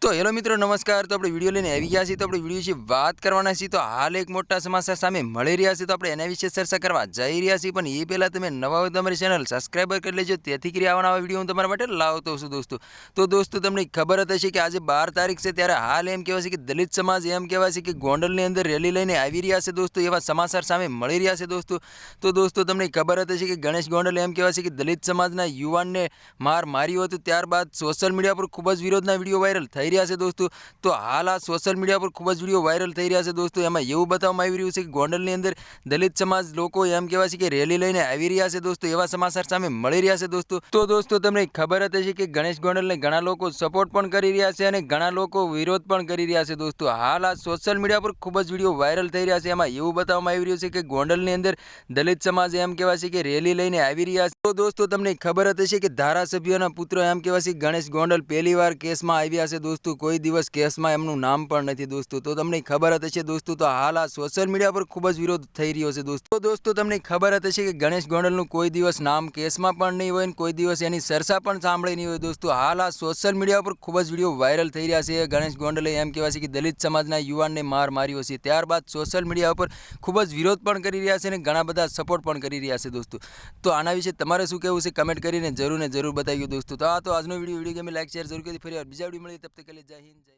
તો હેલો મિત્રો, નમસ્કાર. તો આપણે વીડિયો લઈને આવી ગયા છીએ. તો આપણે વીડિયો વિશે વાત કરવાના છીએ. તો હાલ એક મોટા સમાચાર સામે મળી રહ્યા છે. તો આપણે એના વિશે ચર્ચા કરવા જઈ રહ્યા છીએ. પણ એ પહેલાં તમે નવા હોય તમારી ચેનલ સબસ્ક્રાઈબર કરી લેજો. તેથી કરી આવવાના આવા વીડિયો હું તમારા માટે લાવતો છું, દોસ્તો. તો દોસ્તો, તમને ખબર જ હશે કે આજે બાર તારીખ છે. ત્યારે હાલ એમ કહેવાય છે કે દલિત સમાજ એમ કહેવાય છે કે ગોંડલની અંદર રેલી લઈને આવી રહ્યા છે, દોસ્તો. એવા સમાચાર સામે મળી રહ્યા છે, દોસ્તો. તો દોસ્તો, તમને ખબર જ હશે કે ગણેશ ગોંડલ એમ કહેવાય છે કે દલિત સમાજના યુવાનને માર માર્યો હતું. ત્યારબાદ સોશિયલ મીડિયા પર ખૂબ જ વિરોધના વીડિયો વાયરલ થઈ રહ્યા છે દોસ્તો તો હાલ આ સોશિયલ મીડિયા પર ખૂબ જ વીડિયો વાયરલ થઈ રહ્યા છે દોસ્તો એમાં એવું બતાવવામાં આવી રહ્યું છે કે ગોંડલની અંદર દલિત સમાજ લોકો એમ કહેવાય છે કે રેલી લઈને આવી રહ્યા છે દોસ્તો, એવા સમાચાર સામે મળી રહ્યા છે દોસ્તો। તો દોસ્તો, તમને ખબર જ હશે કે ગણેશ ગોંડલને ઘણા લોકો સપોર્ટ પણ કરી રહ્યા છે અને ઘણા લોકો વિરોધ પણ કરી રહ્યા છે દોસ્તો। હાલ આ સોશિયલ મીડિયા પર ખૂબ જ વીડિયો વાયરલ થઈ રહ્યા છે, એમાં એવું બતાવવામાં આવી રહ્યું છે કે ગોંડલની અંદર દલિત સમાજ એમ કહેવાય છે કે રેલી લઈને આવી રહ્યા છે। તો દોસ્તો, તમને ખબર જ હશે કે ધારાસભ્યોના પુત્ર એમ કહેવાય છે કે ગણેશ ગોંડલ પહેલી વાર કેસમાં આવ્યા છે દોસ્તો। કોઈ દિવસ કેસમાં એમનું નામ પણ નથી દોસ્તો. તો તમને ખબર જ હશે દોસ્તો, તો હાલ આ સોશિયલ મીડિયા પર ખૂબ જ વિરોધ થઈ રહ્યો છે દોસ્તો. દોસ્તો, તમને ખબર જ હશે કે ગણેશ ગોંડલનું કોઈ દિવસ નામ કેસમાં પણ નહીં હોય ને કોઈ દિવસ એની સરસા પણ સાંભળી નહીં હોય દોસ્તો. હાલ આ સોશિયલ મીડિયા પર ખૂબ જ વીડિયો વાયરલ થઈ રહ્યા છે. ગણેશ ગોંડલે એમ કહેવાય છે કે દલિત સમાજના યુવાનને માર માર્યો છે. ત્યારબાદ સોશિયલ મીડિયા ઉપર ખૂબ જ વિરોધ પણ કરી રહ્યા છે અને ઘણા બધા સપોર્ટ પણ કરી રહ્યા છે દોસ્તો. તો આના વિશે તમારે શું કહેવું છે? કમેન્ટ કરીને જરૂર ને જરૂર બતાવ્યું દોસ્તો. તો આ તો આજનો વીડિયો વીડિયો ગમે લાઈક, શેર જરૂર કરી, ફરી બીજા વીડિયો મળી તબ તક সকলে জয় হিন্দ জয়